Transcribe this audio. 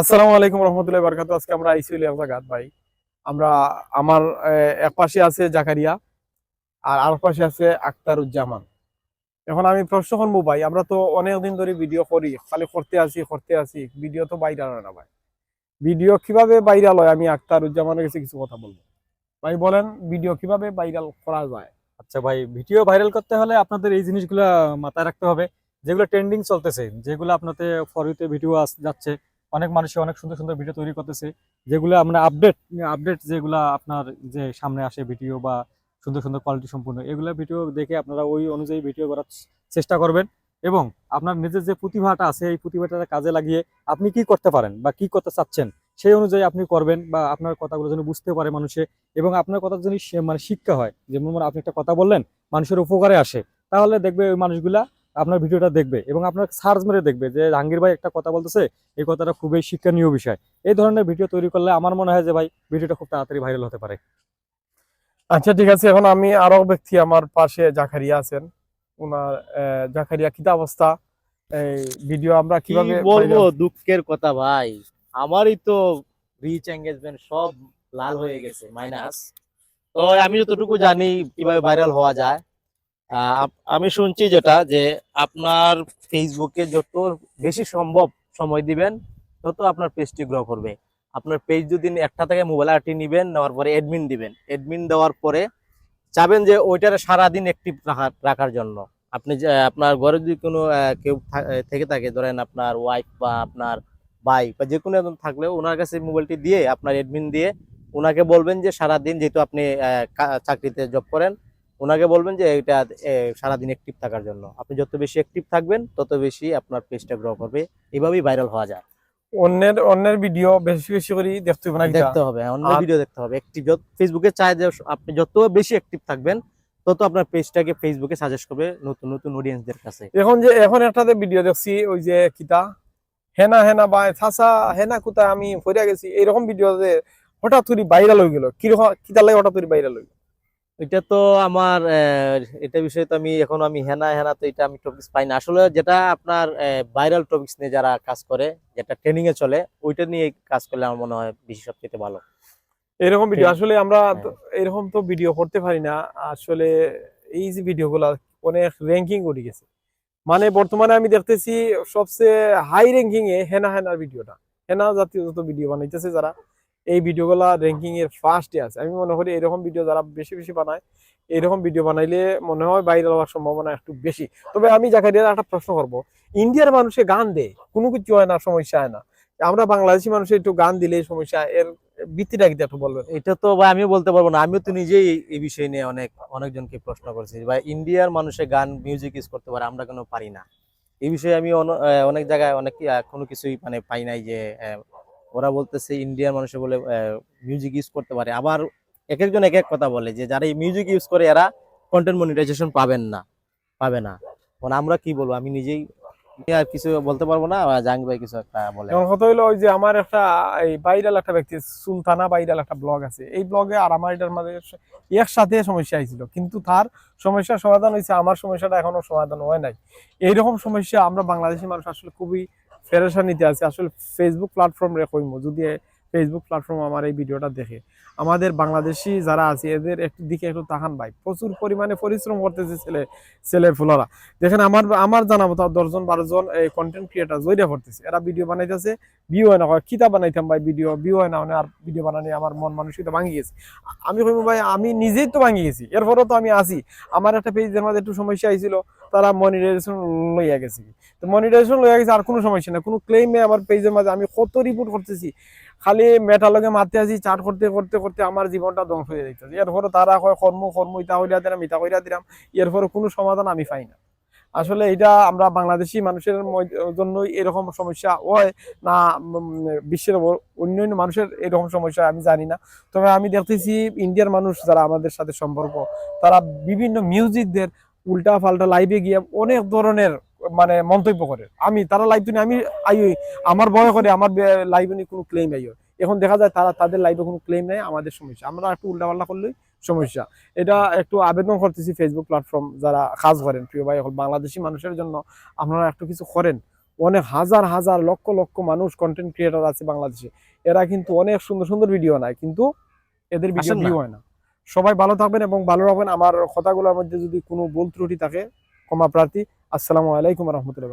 আসসালামু আলাইকুম রহমতুল্লাহ বারকাত আজকে আমরা আইসি জায়গাত ভাই। আমরা, আমার এক পাশে আছে জাকারিয়া আর আর পাশে আছে আক্তারুজ্জামান এখন আমি প্রশ্ন করব, ভাই, আমরা তো অনেক দিন ধরে ভিডিও করি, খালি করতে আসি করতে আসি, ভিডিও তো বাইরাল হয় না, ভাই। ভিডিও কীভাবে ভাইরাল হয়? আমি আক্তারুজ্জামানের কাছে কিছু কথা বলব। ভাই, বলেন, ভিডিও কীভাবে ভাইরাল করা যায়? আচ্ছা ভাই, ভিডিও ভাইরাল করতে হলে আপনাদের এই জিনিসগুলো মাথায় রাখতে হবে, যেগুলো ট্রেন্ডিং চলতেছে, যেগুলো আপনাদের ফরিতে ভিডিও যাচ্ছে। অনেক মানুষে অনেক সুন্দর সুন্দর ভিডিও তৈরি করতেছে, যেগুলো আমরা আপডেট আপডেট যেগুলো আপনার যে সামনে আসে ভিডিও বা সুন্দর সুন্দর কোয়ালিটি সম্পূর্ণ, এগুলো ভিডিও দেখে আপনারা ওই অনুযায়ী ভিডিও করার চেষ্টা করবেন এবং আপনার নিজের যে প্রতিভাটা আছে, এই প্রতিভাটা কাজে লাগিয়ে আপনি কি করতে পারেন বা কি করতে চাচ্ছেন, সেই অনুযায়ী আপনি করবেন বা আপনার কথাগুলো যেন বুঝতে পারে মানুষে এবং আপনার কথা যদি মানে শিক্ষা হয়, যেমন আপনি একটা কথা বললেন, মানুষের উপকারে আসে, তাহলে দেখবে ওই মানুষগুলা আপনার ভিডিওটা দেখবে এবং আপনার সার্চ মেরে দেখবে যে জাহাঙ্গীর ভাই একটা কথা বলতেছে এই কথাটা খুবই শিক্ষণীয় বিষয়। এই ধরনের ভিডিও তৈরি করলে আমার মনে হয় যে ভাই ভিডিওটা খুব তাড়াতাড়ি ভাইরাল হতে পারে। আচ্ছা ঠিক আছে এখন আমি আরও ব্যক্তি আমার পাশে জাকারিয়া আছেন। ওনার আহ, জাকারিয়া কিতা অবস্থা? এই ভিডিও আমরা কীভাবে বলব দুঃখের কথা ভাই আমারই তো রিচ এঙ্গেজমেন্ট সব লাল হয়ে গেছে মাইনাস তো আমি যতটুকু জানি কীভাবে ভাইরাল হওয়া যায়। আমি শুনছি যেটা যে আপনার ফেসবুকে যত বেশি সম্ভব সময় দিবেন, তত আপনার পেজটি গ্রো করবে। আপনার পেজ যদি একটা থেকে মোবাইল আরটি নিবেন, নেওয়ার পরে অ্যাডমিন দিবেন। অ্যাডমিন দেওয়ার পরে চাবেন যে ওইটার সারাদিন অ্যাক্টিভ রাখার রাখার জন্য। আপনি আপনার ঘরে যদি কোনো কেউ থেকে থাকে, ধরেন আপনার ওয়াইফ বা আপনার ভাই বা যে কোনো একজন থাকলেও ওনার কাছে মোবাইলটি দিয়ে, আপনার অ্যাডমিন দিয়ে, ওনাকে বলবেন যে সারাদিন যেহেতু আপনি চাকরিতে জব করেন ওনাকে বলবেন যে এটা সারাদিন অ্যাক্টিভ থাকার জন্য। আপনি যত বেশি অ্যাক্টিভ থাকবেন তত বেশি আপনার পেজটা গ্রো করবে। এইভাবেই ভাইরাল হওয়া যায়। অন্যের অন্যের ভিডিও বেশি বেশি করে দেখতে হবে দেখতে হবে অন্যের ভিডিও দেখতে হবে। অ্যাক্টিভ ফেসবুকে চায় যে আপনি যত বেশি অ্যাক্টিভ থাকবেন তত আপনার পেজটাকে ফেসবুকে সাজেস্ট করবে নতুন নতুন অডিয়েন্সদের কাছে। এখন যে এখন একটাতে ভিডিও দেখছি ওই যে কিতা হেনা হেনা বা ছাসা হেনা কোথায় আমি ফরিয়া গেছি। এরকম ভিডিও যে হঠাৎ করে ভাইরাল হয়ে গেল। কীরকম কিতা লাগে হঠাৎ করে ভাইরাল হয়ে গেল? এটা তো আমার এটা বিষয়ে তো আমি এখন আমি হেনা হেনা তো এটা আমি টপিক্স পাই না। আসলে যেটা আপনার ভাইরাল টপিক্স নিয়ে যারা কাজ করে যেটা ট্রেনিং এ চলে ওইটা নিয়ে কাজ করলে আমার মনে হয় বেশি সবচেয়ে ভালো। এরকম ভিডিও আসলে আমরা হ্যাঁ। এরকম তো ভিডিও করতে পারি না। আসলে এই যে ভিডিও গুলা অনেক র্যাঙ্কিং উঠে গেছে। মানে বর্তমানে আমি দেখতেছি সবচেয়ে হাই র্যাঙ্কিং এ হেনা হেনার ভিডিওটা হেনা জাতীয় যত ভিডিও বানাইতেছে যারা এই ভিডিও গুলা র্যাঙ্কিং এর ফার্স্টে আছে। আমি মনে করি এরকম ভিডিও যারা বেশি বেশি বানায়, এরকম ভিডিও বানাইলে মনে হয় ভাইরাল হওয়ার সম্ভাবনা একটু বেশি। তবে আমি জাকারিয়ার একটা প্রশ্ন করব, ইন্ডিয়ার মানুষে গান দেয়, কোনো কিছু হয় না, সমস্যা হয় না। আমরা বাংলাদেশি মানুষের একটু গান দিলে সমস্যা, এর ভিত্তিটা কি একটু বলবেন? এটা তো ভাই আমিও বলতে পারব না, আমিও তো নিজেই এই- বিষয় নিয়ে অনেক, অনেকজনকে প্রশ্ন করছি ভাই ইন্ডিয়ার মানুষে গান মিউজিক ইউজ করতে পারে, আমরা কেন পারি না? এই বিষয়ে আমি অন- অনেক জায়গায় অনেক কোনো কিছুই মানে পাই নাই যে ওরা বলতেছে ইন্ডিয়ার মানুষে বলে মিউজিক ইউজ করতে পারে। আবার এক একজন এক এক কথা বলে যে, যারা এই মিউজিক ইউজ করে এরা কন্টেন্ট মনিটাইজেশন পাবেন না, পাবে না। এখন আমরা কি বলব? আমি নিজেই আর কিছু বলতে পারব না জাহাঙ্গীর ভাই কিছু একটা বলে। কথা হলো ওই যে আমার একটা, এই ভাইরাল একটা ব্যক্তি, সুলতানা ভাইরাল একটা ব্লগ আছে। এই ব্লগে আর আমার এটার মাঝে একসাথে সমস্যা হয়েছিল। কিন্তু তার সমস্যার সমাধান হয়েছে, আমার সমস্যাটা এখনও সমাধান হয় নাই। এইরকম সমস্যা আমরা বাংলাদেশি মানুষ আসলে খুবই ফেরেশানিতে আছে। আসলে ফেসবুক প্ল্যাটফর্ম রে কইম, যদি ফেসবুক প্ল্যাটফর্ম আমার এই ভিডিওটা দেখে। আমাদের বাংলাদেশি যারা আছে, এদের একটু দিকে একটু তাকান ভাই। প্রচুর পরিমাণে পরিশ্রম করতেছে ছেলে ছেলে ফুলারা। দেখেন আমার আমার জানা মতো দশজন বারো এই কন্টেন্ট ক্রিয়েটার জয়রা করতেছে। এরা ভিডিও বানাইতেছে ভিউ হয় না। কিতা বানাইতাম ভাই ভিডিও ভিউ হয় না। মানে আর ভিডিও বানানি আমার মন মানসিকতা ভাঙি গেছে। আমি কইব ভাই, আমি নিজেই তো ভাঙি গেছি। এরপরও তো আমি আছি। আমার একটা পেজের মধ্যে একটু সমস্যা হয়েছিল। তারা মনিটাইজেশন লইয়া গেছে। তো মনিটাইজেশন লইয়া গেছে আর কোনো সমস্যা না কোনো ক্লেমে আমার পেজের মাঝে আমি কত রিপোর্ট করতেছি, খালি মেটালগে মারতে আছি চাট করতে করতে করতে আমার জীবনটা ধ্বংস হয়ে যাইতেছে। এরপরে তারা কয়, কর্ম কর্ম ইতা হইয়া দিলাম ইতা হইয়া দিলাম। এরপরে কোনো সমাধান আমি পাই না। আসলে এটা আমরা বাংলাদেশি মানুষের জন্যই এরকম সমস্যা হয় না বিশ্বের ও- অন্যান্য মানুষের এরকম সমস্যা আমি জানি না। তবে আমি দেখতেছি, ইন্ডিয়ার মানুষ যারা আমাদের সাথে সম্পর্ক, তারা বিভিন্ন মিউজিকদের উল্টা পাল্টা লাইভে গিয়ে অনেক ধরনের মানে মন্তব্য করে। আমি তারা লাইভ নিয়ে আমি আই আমার ভয় করে আমার লাইভে নিয়ে কোনো ক্লেম আইও এখন দেখা যায় তারা তাদের লাইভে কোনো ক্লেম নেই আমাদের সমস্যা। আমরা একটু উল্টা পাল্টা করলেই সমস্যা। এটা একটু আবেদন করতেছি ফেসবুক প্ল্যাটফর্ম যারা কাজ করেন প্রিয় ভাই এখন বাংলাদেশি মানুষের জন্য আপনারা একটু কিছু করেন। অনেক হাজার হাজার লক্ষ লক্ষ মানুষ কন্টেন্ট ক্রিয়েটার আছে বাংলাদেশে। এরা কিন্তু অনেক সুন্দর সুন্দর ভিডিও নেয় কিন্তু এদের ভিডিও ভিউ হয় না। সবাই ভালো থাকবেন এবং ভালো রাখবেন। আমার কথাগুলোর মধ্যে যদি কোনো ভুল ত্রুটি থাকে, ক্ষমা প্রার্থী। আসসালামু আলাইকুম রহমতুল্লাহ